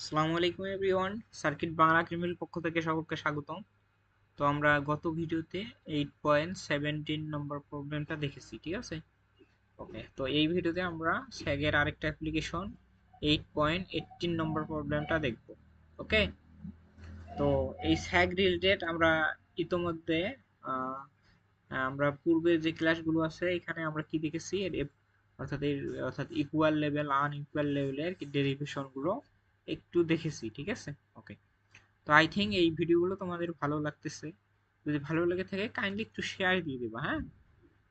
আসসালামু আলাইকুম everyone, circuit Bangla ক্রিমিল পক্ষ থেকে সকলকে স্বাগতম। তো আমরা গত ভিডিওতে এইট পয়েন্ট সেভেন্টিন নম্বর প্রবলেমটা দেখেছি, ঠিক আছে? ওকে তো এই ভিডিওতে আমরা স্যাগের আরেকটা application eight point eighteen number প্রবলেমটা দেখব ওকে তো এই স্যাগ রিলেটেড আমরা ইতোমধ্যে আমরা পূর্বে যে ক্লাসগুলো আছে, এখানে আমরা কি দেখেছি? অর্থাৎ অর্থাৎ ইকুয়াল লেভেল আন ইকুয়াল লেভেলের ডেরিভেশনগুলো একটু দেখেছি, ঠিক আছে? ওকে তো আই থিঙ্ক এই ভিডিওগুলো তোমাদের ভালো লাগতেছে। যদি ভালো লেগে থাকে কাইন্ডলি একটু শেয়ার দিয়ে দেবা হ্যাঁ?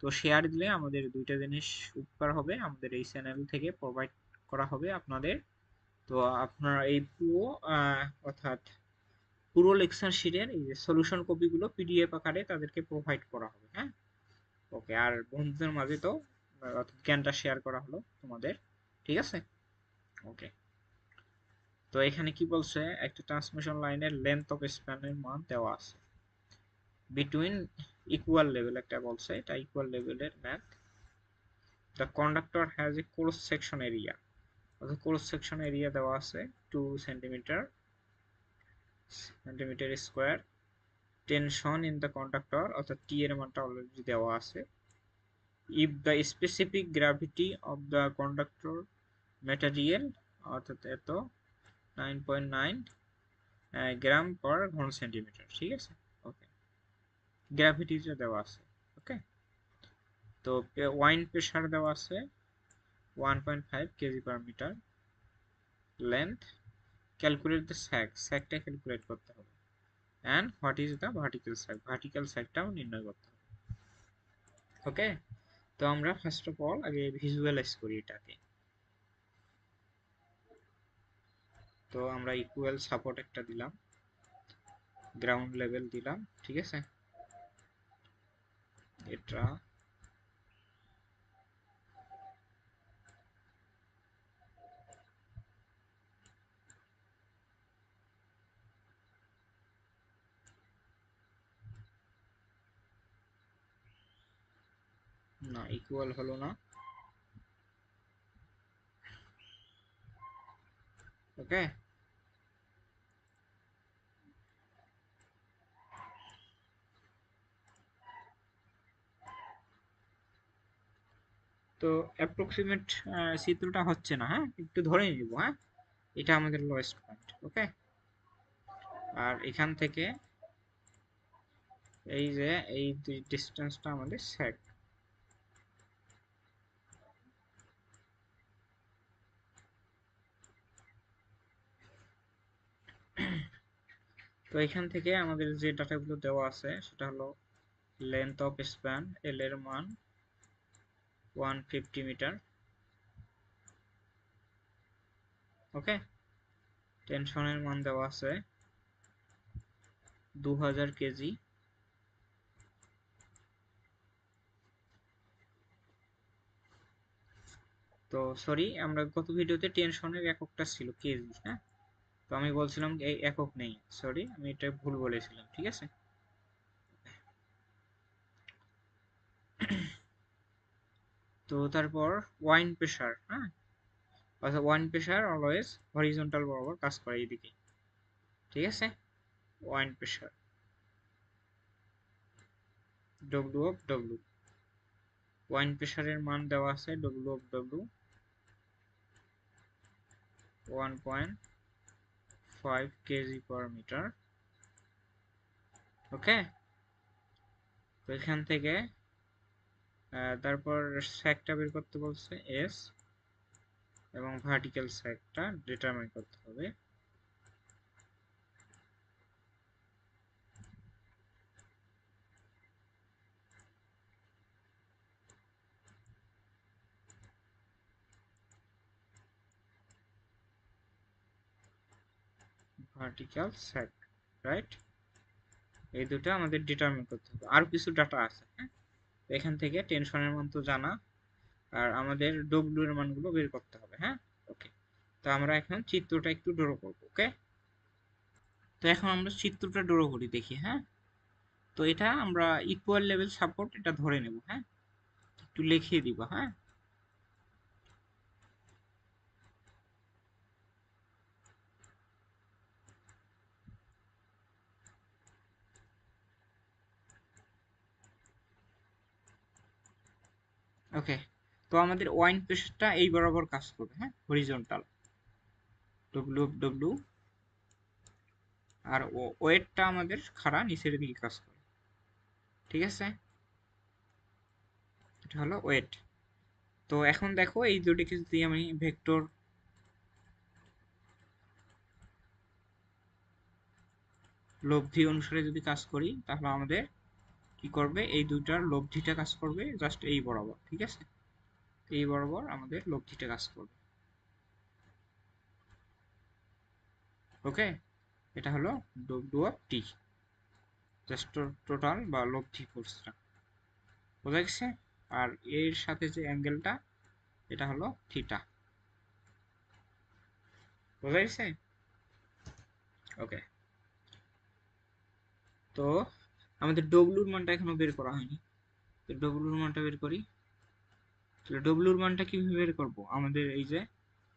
তো শেয়ার দিলে আমাদের দুইটা জিনিস উপকার হবে, আমাদের এই চ্যানেল থেকে প্রোভাইড করা হবে আপনাদের। তো আপনারা এই পুরো অর্থাৎ পুরো লেকচার শিটের এই যে সলিউশন কপিগুলো পিডিএফ আকারে তাদেরকে প্রোভাইড করা হবে হ্যাঁ? ওকে আর বন্ধুদের মাঝে তো, অর্থাৎ জ্ঞানটা শেয়ার করা হলো তোমাদের, ঠিক আছে? ওকে তো এখানে কি বলছে? একটা ট্রান্সমিশন লাইনের লেন্থ অফ স্প্যানের মান দেওয়া আছে। বিটুইন ইকুয়াল লেভেল একটা বলছে, এটা ইকুয়াল লেভেলের math the conductor has a cross section area অর্থাৎ ক্লোজ সেকশন এরিয়া দেওয়া আছে two centimetre centimetre square tension in the conductor অর্থাৎ টি এর মানটা অলরেডি দেওয়া আছে। If the specific gravity of the conductor material অর্থাৎ এত nine point nine gram per ঘন সেন্টিমিটার ঠিক আছে? ওকে গ্র্যাভিটিটা দেওয়া আছে ওকে তো ওয়াইন প্রেশার দেওয়া আছে one point five kg per metre length calculate the sag স্যাকটা calculate করতে হবে। And what is the vertical sag vertical স্যাকটাও নির্ণয় করতে হবে। ওকে তো আমরা ফার্স্ট অফ অল আগে ভিজুয়ালাইজ করি এটাকে। তো আমরা ইকুয়াল সাপোর্ট একটা দিলাম। গ্রাউন্ড লেভেল দিলাম, ঠিক আছে? এটা না ইকুয়াল হলো না। ওকে তো অ্যাপ্রক্সিমেট চিত্রটা হচ্ছে না হ্যাঁ? একটু ধরে নিব হ্যাঁ? এটা আমাদের লোয়েস্ট পয়েন্ট ওকে আর এখান থেকে এই যে, এই ডিস্টেন্সটা আমাদের সেক তো এখান থেকে আমাদের যে ডাটাগুলো দেওয়া আছে, সেটা হলো লেন্থ অফ স্প্যান এল এর মান ওয়ান ফিফটি মিটার ওকে টেনশনের মান দেওয়া আছে দু হাজার কেজি। তো সরি আমরা গত ভিডিওতে টেনশনের এককটা ছিল কেজি হ্যাঁ? তো আমি বলছিলাম এই একক নেই সরি আমি এটা ভুল বলেছিলাম, ঠিক আছে? তো তারপর ওয়াইন প্রেশার হ্যাঁ? অর্থাৎ ওয়াইন প্রেশার অলওয়েজ হরিজন্টাল বরাবর কাজ করে এইদিকে, ঠিক আছে? Wind pressure W of W wind প্রেশারের মান দেওয়া আছে W of W one point five kg per metre okay তো এখান থেকে তারপর স্যাকটা বের করতে বলছে এস এবং ভার্টিক্যাল স্যাকটা ডিটারমাইন করতে হবে। ভার্টিক্যাল স্যাক রাইট এই দুটো আমাদের ডিটারমিন করতে হবে। আর কিছু ডাটা আছে হ্যাঁ? এখান থেকে টেনশনের মান তো জানা আর আমাদের ডব্লিউ এর মানগুলো বের করতে হবে হ্যাঁ? ওকে তো আমরা এখন চিত্রটা একটু ড্র করব ওকে তো এখন আমরা চিত্রটা ড্র করি, দেখি হ্যাঁ? তো এটা আমরা ইকুয়াল লেভেল সাপোর্ট এটা ধরে নেব হ্যাঁ? একটু লিখিয়ে দিব হ্যাঁ? ওকে তো আমাদের ওয়াইন প্রেশারটা এই বরাবর কাজ করবে হ্যাঁ? হরিজন্টাল ডব্লু ডব্লু আর ওয়েটটা আমাদের খাড়া, নিচের দিকে কাজ করে। ঠিক আছে? এটা হলো ওয়েট। তো এখন দেখো, এই দুটিকে যদি আমি ভেক্টর লব্ধি অনুসারে যদি কাজ করি, তাহলে আমাদের কি করবে? এই দুইটার লব্ধিটা কাজ করবে জাস্ট এই বরাবর, ঠিক আছে? এই বরাবর আমাদের লব্ধিটা কাজ করবে। ওকে? এটা হলো W of T. Just total বা লব্ধি ফোর্সটা বোঝা গেছে? আর এর সাথে যে অ্যাঙ্গেলটা, এটা হলো থিটা। বোঝা গেছে? ওকে। তো আমাদের ডব্লুর মানটা এখনও বের করা হয়নি। তো ডব্লুর মানটা বের করি। তাহলে ডব্লুর মানটা কীভাবে বের করব? আমাদের এই যে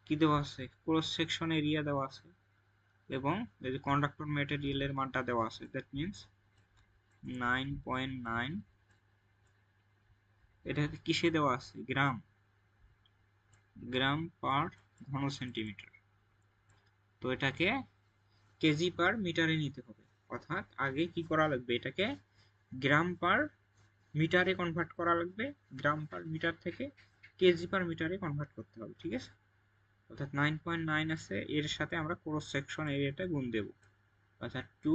কি দেওয়া আছে? ক্রস সেকশন এরিয়া দেওয়া আছে। এবং এই যে কন্ডাক্টর ম্যাটেরিয়ালের মানটা দেওয়া আছে। That means nine point nine এটা কিসে দেওয়া আছে? গ্রাম গ্রাম পার ঘন সেন্টিমিটার তো এটাকে কেজি পার মিটারে নিতে হবে। অর্থাৎ আগে কি করা লাগবে? এটাকে গ্রাম পার মিটারে কনভার্ট করা লাগবে। গ্রাম পার মিটার থেকে কেজি পার মিটারে কনভার্ট করতে হবে, ঠিক আছে? অর্থাৎ নাইন পয়েন্ট নাইন আছে, এর সাথে আমরা ক্রস সেকশন এরিয়াটা গুণ দেব। অর্থাৎ টু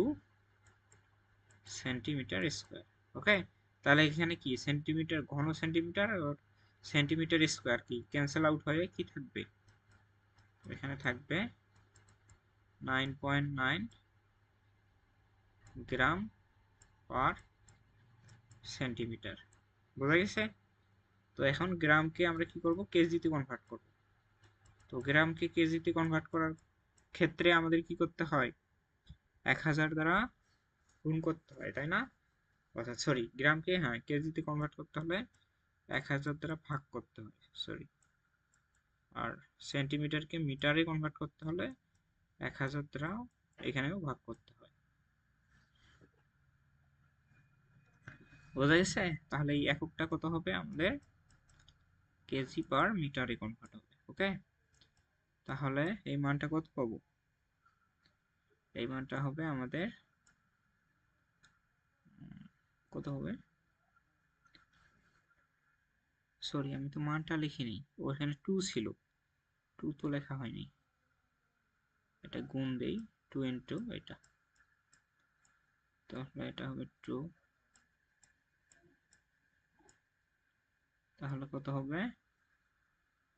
সেন্টিমিটার স্কোয়ার ওকে তাহলে এখানে কি? সেন্টিমিটার ঘন সেন্টিমিটার আর সেন্টিমিটার স্কোয়ার কি? ক্যান্সেল আউট হয়ে কি থাকবে? এখানে থাকবে nine point nine gram per centimetre. বোঝা গেছে? তো এখন গ্রামকে আমরা কি করব? কেজিতে কনভার্ট করব। তো গ্রামকে কেজিতে কনভার্ট করার ক্ষেত্রে আমাদের কি করতে হয়? এক হাজার দ্বারা গুণ করতে হয়, তাই না? অর্থাৎ সরি গ্রামকে হ্যাঁ কেজিতে কনভার্ট করতে হলে এক হাজার দ্বারা ভাগ করতে হয় সরি আর সেন্টিমিটারকে মিটারে কনভার্ট করতে হলে এক হাজার দ্বারা এখানেও ভাগ করতে হয় বোঝা গেছে? তাহলে এই এককটা কত হবে? আমাদের কেজি পার মিটারে কনভার্ট হবে ওকে তাহলে এই মানটা কত পাবো? এই মানটা হবে আমাদের কত হবে? সরি আমি তো মানটা লিখিনি। ওখানে টু ছিল। টু তো লেখা হয়নি। এটা গুণ দেই টু ইন্টু এটা। তাহলে এটা হবে টু তাহলে কত হবে?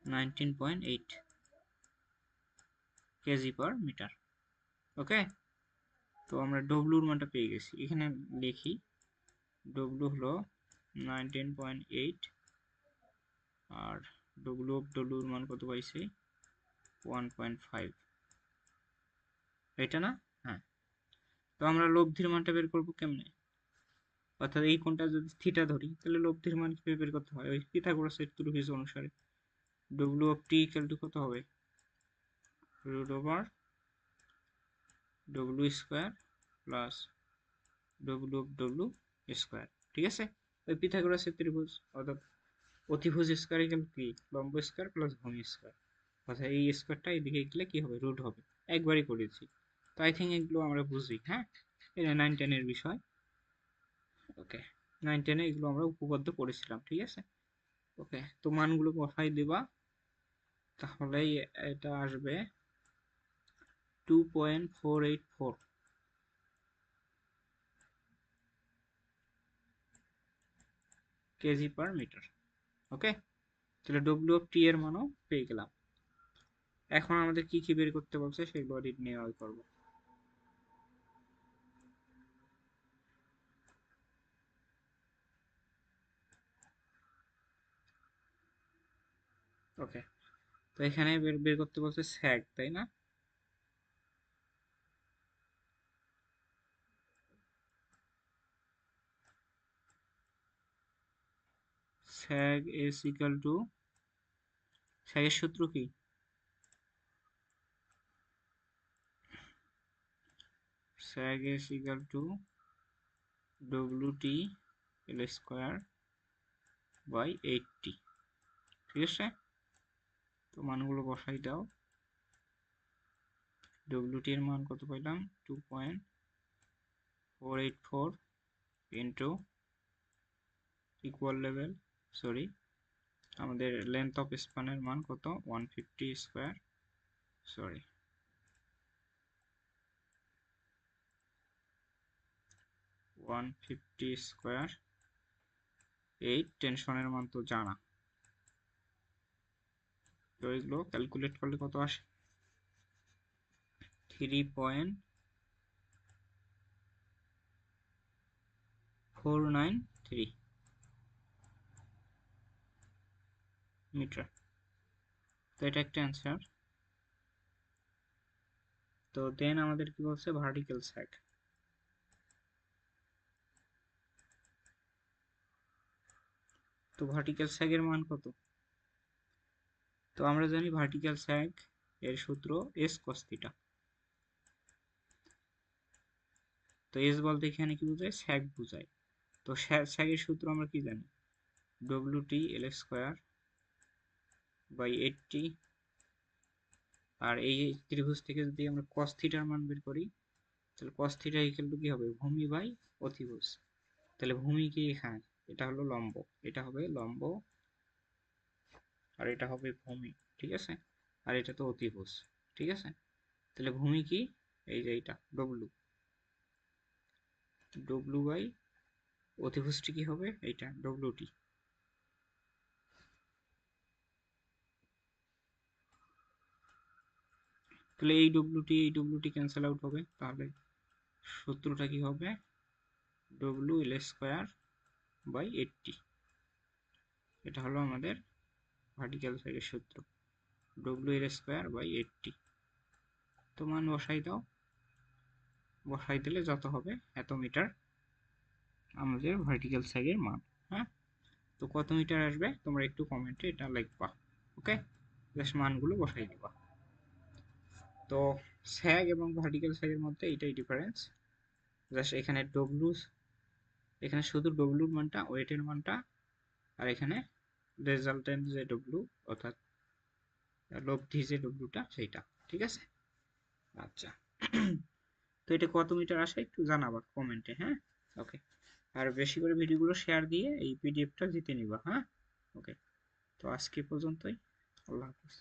Nineteen point eight kg per metre okay তো আমরা ডব্লুর মানটা পেয়ে গেছি। এখানে লিখি ডব্লু হলো নাইনটিন পয়েন্ট এইট আর ডব্লু অফ ডব্লুর মান কত পাইছি? ওয়ান পয়েন্ট ফাইভ এটা না? হ্যাঁ। তো আমরা লব্ধির মানটা বের করব কেমনে? অর্থাৎ এই কোণটা যদি থিটা ধরি, তাহলে লব্ধির মান কীভাবে বের করতে হয়? ওই পিথাগোরাসের ত্রিভুজ অনুসারে। W of T equal to কত হবে? Root over W square plus W of W square ঠিক আছে? ওই পিথাগোরাসের ত্রিভুজ, অর্থাৎ অতিভুজ স্কোয়ার ইকুয়াল কি? লম্ব স্কোয়ার প্লাস ভূমি স্কোয়ার অর্থাৎ এই স্কোয়ারটা এদিকে গেলে কি হবে? রুট হবে। একবারই করেছি। তো আই থিঙ্ক এগুলো আমরা বুঝি হ্যাঁ? এটা নাইন টেনের বিষয়। ওকে নাইন টেনে এগুলো আমরা উপপাদ্য করেছিলাম ঠিক আছে? ওকে তো মানগুলো বসাই দেবা। তাহলেই এটা আসবে two point four eight four kg per metre okay তাহলে ডব্লিউ টি এর মানও পেয়ে গেলাম। এখন আমাদের কি কি বের করতে বলছে, সেগুলো নির্ণয় করব। ওকে। তো এখানে বের বের করতে বলছে স্যাগ তাই না? টু স্যাগের সূত্র কি? Sag S equal to W T L square by eight T ঠিক আছে? তো মানগুলো বসাই দাও। ডব্লিউটি এর মান কত পাইলাম? Two point four eight four into equal level sorry আমাদের লেন্থ অফ স্পানের মান কত? One fifty square sorry one fifty square এই টেনশনের মান তো জানা। তো এগুলো ক্যালকুলেট করলে কত আসে? Three point four nine three metre. তো এটা একটা অ্যান্সার তো দেন আমাদের কি বলছে? ভার্টিক্যাল স্যাগ তো ভার্টিক্যাল স্যাগের মান কত? তো আমরা জানি ভার্টিক্যাল স্যাগ এর সূত্র এস কস থিটা তো এস বলতে এখানে কি বোঝায়? স্যাগ বোঝায়। তো স্যাগের সূত্র আমরা কি জানি? W T L square by eight T আর এই ত্রিভুজ থেকে যদি আমরা কস মান বের করি, তাহলে কস থিটা ইকুয়াল কি হবে? ভূমি বাই অতিভুজ। তাহলে ভূমি কি এখানে? এটা হলো লম্ব। এটা হবে লম্ব আর এটা হবে ভূমি, ঠিক আছে? আর এটা তো অতিভুজ, ঠিক আছে? তাহলে ভূমি কি? এই যে এইটা ডব্লু ডব্লু বাই অতিভুজটি কি হবে? এইটা ডব্লুটি তাহলে এই ডব্লুটি এই ডব্লুটি ক্যান্সেল আউট হবে, তাহলে সূত্রটা কি হবে? W L square by eight T এটা হলো আমাদের ভার্টিক্যাল সাইডের সূত্র। ডব্লু এর স্কোয়ার বাই এইটটি তো মান বসাই দাও। বসাই দিলে যত হবে, এত মিটার আমাদের ভার্টিক্যাল সাইডের মান হ্যাঁ? তো কত মিটার আসবে? তোমরা একটু কমেন্টে এটা লিখবা ওকে জাস্ট মানগুলো বসাই দিবা। তো স্যাগ এবং ভার্টিক্যাল স্যাগের মধ্যে এটাই ডিফারেন্স জাস্ট এখানে ডব্লু এখানে শুধু ডব্লুর মানটা ওয়েটের মানটা, আর এখানে রেজাল্টেন্ট যে ডব্লু অর্থাৎ লব্ধি যে ডব্লুটা সেইটা, ঠিক আছে? আচ্ছা। তো এটা কত মিটার আসে একটু জানাবা কমেন্টে হ্যাঁ? ওকে আর বেশি করে ভিডিওগুলো শেয়ার দিয়ে এই পিডিএফটা জিতে নিবা হ্যাঁ? ওকে তো আজকে পর্যন্তই। আল্লাহ হাফিজ।